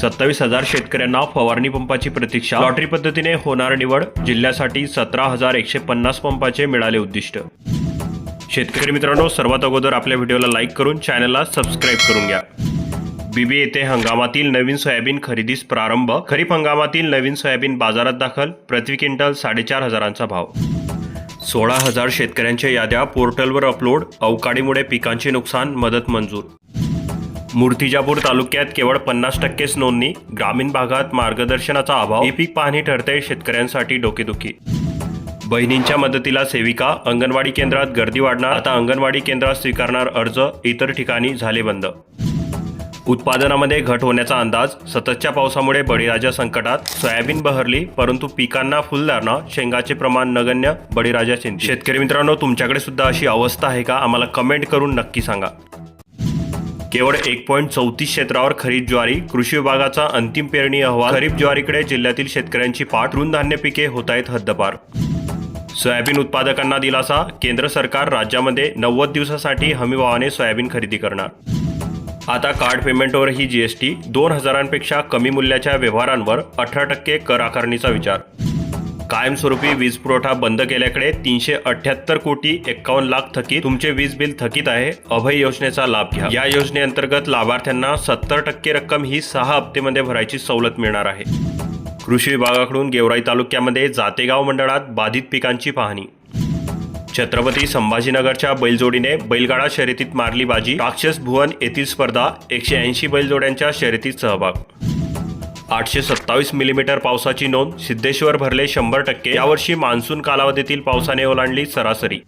सत्तावीस हजार शेतकऱ्यांना फवारणी पंपाची प्रतीक्षा. लॉटरी पद्धतीने होणार निवड. जिल्ह्यासाठी सतरा हजार एकशे पन्नास पंपाचे मिळाले उद्दिष्ट. शेतकरी मित्रांनो सर्वात अगोदर आपल्या व्हिडिओला लाईक करून चॅनलला सबस्क्राईब करून घ्या. बीबी येथे हंगामातील नवीन सोयाबीन खरेदीस प्रारंभ. खरीप हंगामातील नवीन सोयाबीन बाजारात दाखल. प्रति क्विंटल साडेचार हजारांचा भाव. सोळा हजार शेतकऱ्यांच्या याद्या पोर्टलवर अपलोड. अवकाळीमुळे पिकांचे नुकसान मदत मंजूर. मूर्तिजापूर तालुक्यात केवळ पन्नास टक्केच नोंदणी ग्रामीण भागात मार्गदर्शनाचा अभाव हे पीक पाहणी ठरते शेतकऱ्यांसाठी डोकेदुखी. बहिणींच्या मदतीला सेविका अंगणवाडी केंद्रात गर्दी वाढणार आता अंगणवाडी केंद्रात स्वीकारणार अर्ज इतर ठिकाणी झाले बंद. उत्पादनामध्ये घट होण्याचा अंदाज सततच्या पावसामुळे बळीराजा संकटात सोयाबीन बहरली परंतु पिकांना फुलदारणं शेंगाचे प्रमाण नगण्य बळीराजा चिंतित शेतकरी मित्रांनो तुमच्याकडे सुद्धा अशी अवस्था आहे का? आम्हाला कमेंट करून नक्की सांगा. केवळ एक पॉईंट चौतीस क्षेत्रावर खरीप ज्वारी कृषी विभागाचा अंतिम पेरणी अहवाल खरीप ज्वारीकडे जिल्ह्यातील शेतकऱ्यांची पाठ तृणधान्य पिके होत आहेत हद्दपार. सोयाबीन उत्पादकांना दिलासा केंद्र सरकार राज्यामध्ये नव्वद दिवसासाठी हमीभावाने सोयाबीन खरेदी करणार. आता कार्ड पेमेंटवरही जीएसटी दोन हजारांपेक्षा कमी मूल्याच्या व्यवहारांवर अठरा टक्के कर आकारणीचा विचार. कायमस्वरूपी वीज पुरवठा बंद केल्याकडे तीनशे अठ्याहत्तर कोटी एक्कावन्न लाख थकीत तुमचे वीज बिल थकीत आहे. अभय योजनेचा लाभ घ्या. या योजनेअंतर्गत लाभार्थ्यांना सत्तर टक्के रक्कम ही सहा हप्तेमध्ये भरायची सवलत मिळणार आहे. कृषी विभागाकडून गेवराई तालुक्यामध्ये जातेगाव मंडळात बाधित पिकांची पाहणी. छत्रपती संभाजीनगरच्या बैलजोडीने बैलगाडा शर्यतीत मारली बाजी. राक्षस भुवन येथील स्पर्धा एकशे ऐंशी बैलजोड्यांच्या शर्यतीत सहभाग. आठशे सत्तावीस मिलीमीटर पावसाची नोंद सिद्धेश्वर भरले शंभर टक्के. यावर्षी मान्सून कालावधीतील पावसाने ओलांडली सरासरी.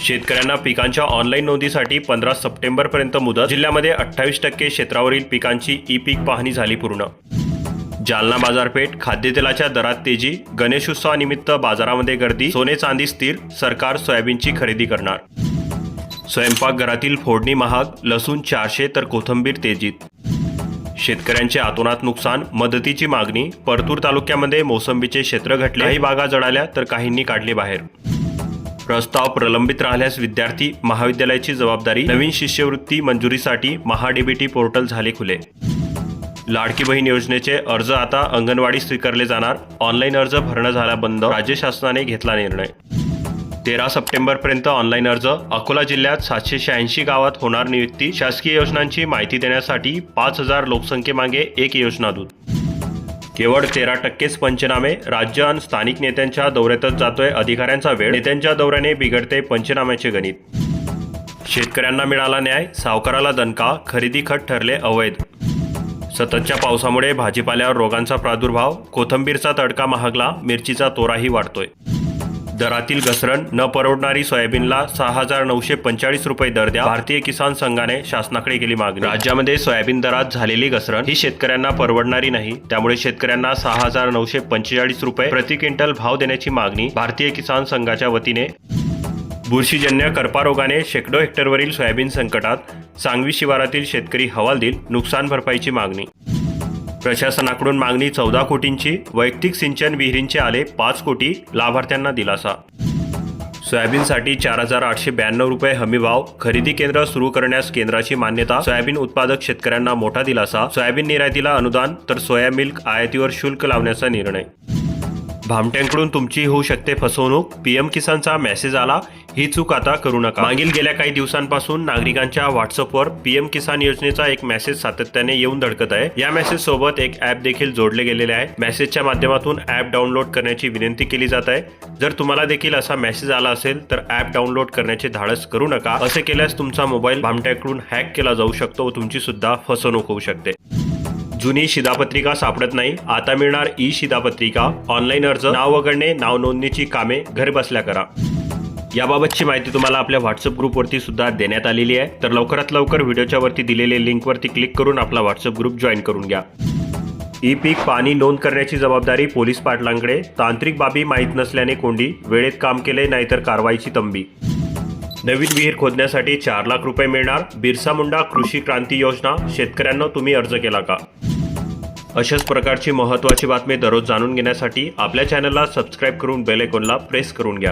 शेतकऱ्यांना पिकांच्या ऑनलाईन नोंदीसाठी पंधरा सप्टेंबरपर्यंत मुदत. जिल्ह्यामध्ये अठ्ठावीस टक्के क्षेत्रावरील पिकांची ई पीक पाहणी झाली पूर्ण. जालना बाजारपेठ खाद्यतेलाच्या दरात तेजी. गणेशोत्सवानिमित्त बाजारामध्ये गर्दी. सोने चांदी स्थिर. सरकार सोयाबीनची खरेदी करणार. स्वयंपाकघरातील फोडणी महाग. लसूण चारशे तर कोथंबीर तेजीत. शेतकऱ्यांचे आतोनात नुकसान मदतीची मागणी परतूर तालुक्यामध्ये मोसंबीचे क्षेत्र घटले काही बागा जळाल्या तर काहींनी काढले बाहेर. प्रस्ताव प्रलंबित राहिल्यास विद्यार्थी महाविद्यालयाची जबाबदारी नवीन शिष्यवृत्ती मंजुरीसाठी महाडीबीटी पोर्टल झाले खुले. लाडकी बहीण योजनेचे अर्ज आता अंगणवाडी स्वीकारले जाणार ऑनलाईन अर्ज भरणं झाला बंद राज्य शासनाने घेतला निर्णय. तेरा सप्टेंबरपर्यंत ऑनलाईन अर्ज अकोला जिल्ह्यात सातशे शहाऐंशी गावात होणार नियुक्ती शासकीय योजनांची माहिती देण्यासाठी पाच हजार लोकसंख्येमागे एक योजना दूत. केवळ तेरा टक्केच पंचनामे राज्य आणि स्थानिक नेत्यांच्या दौऱ्यातच जातोय अधिकाऱ्यांचा वेळ नेत्यांच्या दौऱ्याने बिघडते पंचनाम्याचे गणित. शेतकऱ्यांना मिळाला न्याय सावकाराला दणका खरेदी खत ठरले अवैध. सततच्या पावसामुळे भाजीपाल्यावर रोगांचा प्रादुर्भाव कोथंबीरचा तडका महागला मिरचीचा तोराही वाढतोय. दरातील घसरण न परवडणारी सोयाबीनला सहा हजार नऊशे पंचेचाळीस रुपये दर द्या. भारतीय किसान संघाने शासनाकडे केली मागणी. राज्यामध्ये सोयाबीन दरात झालेली घसरण ही शेतकऱ्यांना परवडणारी नाही. त्यामुळे शेतकऱ्यांना सहा हजार नऊशे पंचेचाळीस रुपये प्रति क्विंटल भाव देण्याची मागणी भारतीय किसान संघाच्या वतीने. बुरशीजन्य कर्पारोगाने शेकडो हेक्टरवरील सोयाबीन संकटात सांगवी शिवारातील शेतकरी हवालदिल नुकसान भरपाईची मागणी. प्रशासनाकडून मागणी चौदा कोटींची वैयक्तिक सिंचन विहिरींचे आले पाच कोटी लाभार्थ्यांना दिलासा. सोयाबीनसाठी चार हजार आठशे ब्याण्णव रुपये हमीभाव खरेदी केंद्र सुरू करण्यास केंद्राची मान्यता सोयाबीन उत्पादक शेतकऱ्यांना मोठा दिलासा सोयाबीन निर्यातीला अनुदान तर सोया मिल्क आयातीवर शुल्क लावण्याचा निर्णय. भामट्यांकडून तुमची होऊ शकते फसवणूक. पीएम किसानचा मेसेज आला ही चूक आता करू नका. मागील गेल्या काही दिवसांपासून नागरिकांच्या व्हॉट्सअपवर पीएम किसान योजनेचा एक मेसेज सातत्याने येऊन धडकत आहे. या मेसेज सोबत एक ऍप देखील जोडले गेलेले आहे. मेसेजच्या माध्यमातून ऍप डाउनलोड करण्याची विनंती केली जात आहे. जर तुम्हाला देखील असा मेसेज आला असेल तर ऍप डाउनलोड करण्याचे धाडस करू नका. असे केल्यास तुमचा मोबाईल भामट्याकडून हॅक केला जाऊ शकतो व तुमची सुद्धा फसवणूक होऊ शकते. जुनी शिधापत्रिका सापडत नाही. आता मिळणार ई शिधापत्रिका. ऑनलाईन अर्ज नाव वगळणे नाव नोंदणीची कामे घर बसल्या करा. याबाबतची माहिती तुम्हाला आपल्या व्हॉट्सअप ग्रुपवरती सुद्धा देण्यात आलेली आहे. तर लवकरात लवकर व्हिडिओच्या वरती दिलेल्या लिंकवरती क्लिक करून आपला व्हॉट्सअप ग्रुप जॉईन करून घ्या. ई पीक पाणी नोंद करण्याची जबाबदारी पोलीस पाटलांकडे. तांत्रिक बाबी माहीत नसल्याने कोंडी वेळेत काम केले नाहीतर कारवाईची तंबी. नवीन विहीर खोदण्यासाठी चार लाख रुपये मिळणार. बिरसा मुंडा कृषी क्रांती योजना. शेतकऱ्यांना तुम्ही अर्ज केला का? अशाच प्रकारची महत्त्वाची बातमी दररोज जाणून घेण्यासाठी आपल्या चॅनलला सबस्क्राईब करून बेल आयकॉनला प्रेस करून घ्या.